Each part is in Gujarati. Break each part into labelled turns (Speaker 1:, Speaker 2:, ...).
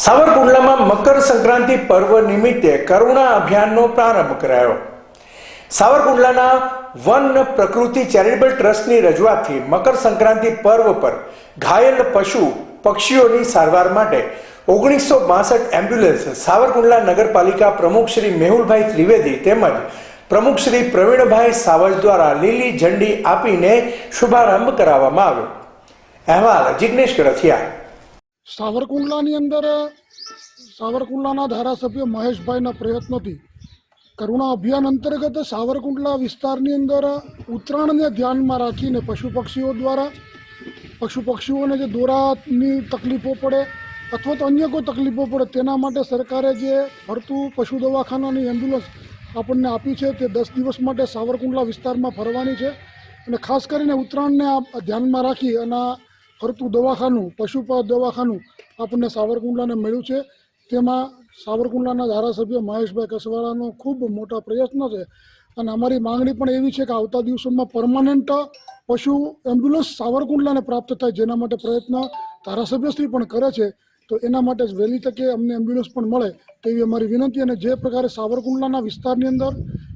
Speaker 1: સાવરકુંડલામાં મકર સંક્રાંતિ પર્વ નિમિત્તે કરુણા અભિયાનનો પ્રારંભ કરાયો. સાવરકુંડલાના વન પ્રકૃતિ ચેરિટેબલ ટ્રસ્ટની રજૂઆતથી મકર સંક્રાંતિ પર્વ પર ઘાયલ પશુ પક્ષીઓની સારવાર માટે ઓગણીસો બાસઠ એમ્બ્યુલન્સ સાવરકુંડલા નગરપાલિકા પ્રમુખ શ્રી મેહુલભાઈ ત્રિવેદી તેમજ પ્રમુખ શ્રી પ્રવીણભાઈ સાવજ દ્વારા લીલી ઝંડી આપીને શુભારંભ કરાવવામાં આવ્યો. અહેવાલ જિજ્ઞેશ ગરથિયા
Speaker 2: સાવરકુંડલાની અંદર સાવરકુંડલાના ધારાસભ્ય મહેશભાઈના પ્રયત્નોથી કરુણા અભિયાન અંતર્ગત સાવરકુંડલા વિસ્તારની અંદર ઉત્તરાયણને ધ્યાનમાં રાખીને પશુ પક્ષીઓ દ્વારા પશુ પક્ષીઓને જે દોરાની તકલીફો પડે અથવા તો અન્ય કોઈ તકલીફો પડે તેના માટે સરકારે જે ફરતું પશુ દવાખાનાની એમ્બ્યુલન્સ આપણને આપી છે તે દસ દિવસ માટે સાવરકુંડલા વિસ્તારમાં ફરવાની છે અને ખાસ કરીને ઉત્તરાયણને ધ્યાનમાં રાખી અને ફરતું દવાખાનું પશુ દવાખાનું આપણને સાવરકુંડલાને મળ્યું છે. તેમાં સાવરકુંડલાના ધારાસભ્ય મહેશભાઈ કસવાળાનો ખૂબ મોટા પ્રયત્ન છે. અને અમારી માંગણી પણ એવી છે કે આવતા દિવસોમાં પરમાનન્ટ પશુ એમ્બ્યુલન્સ સાવરકુંડલાને પ્રાપ્ત થાય જેના માટે પ્રયત્ન ધારાસભ્યશ્રી પણ કરે છે. તો એના માટે વહેલી તકે અમને એમ્બ્યુલન્સ પણ મળે તેવી અમારી વિનંતી અને જે પ્રકારે સાવરકુંડલાના વિસ્તારની અંદર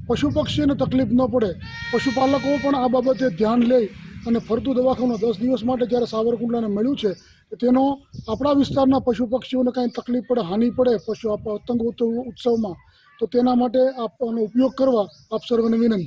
Speaker 2: પશુ પક્ષીઓને તકલીફ ન પડે, પશુપાલકો પણ આ બાબતે ધ્યાન લે અને ફરતું દવાખાનું દસ દિવસ માટે જ્યારે સાવરકુંડલાને મળ્યું છે, તેનો આપણા વિસ્તારના પશુ પક્ષીઓને કાંઈ તકલીફ પડે, હાનિ પડે, પશુ પતંગ ઉત્સવમાં, તો તેના માટે આપનો ઉપયોગ કરવા આપ સર્વને વિનંતી.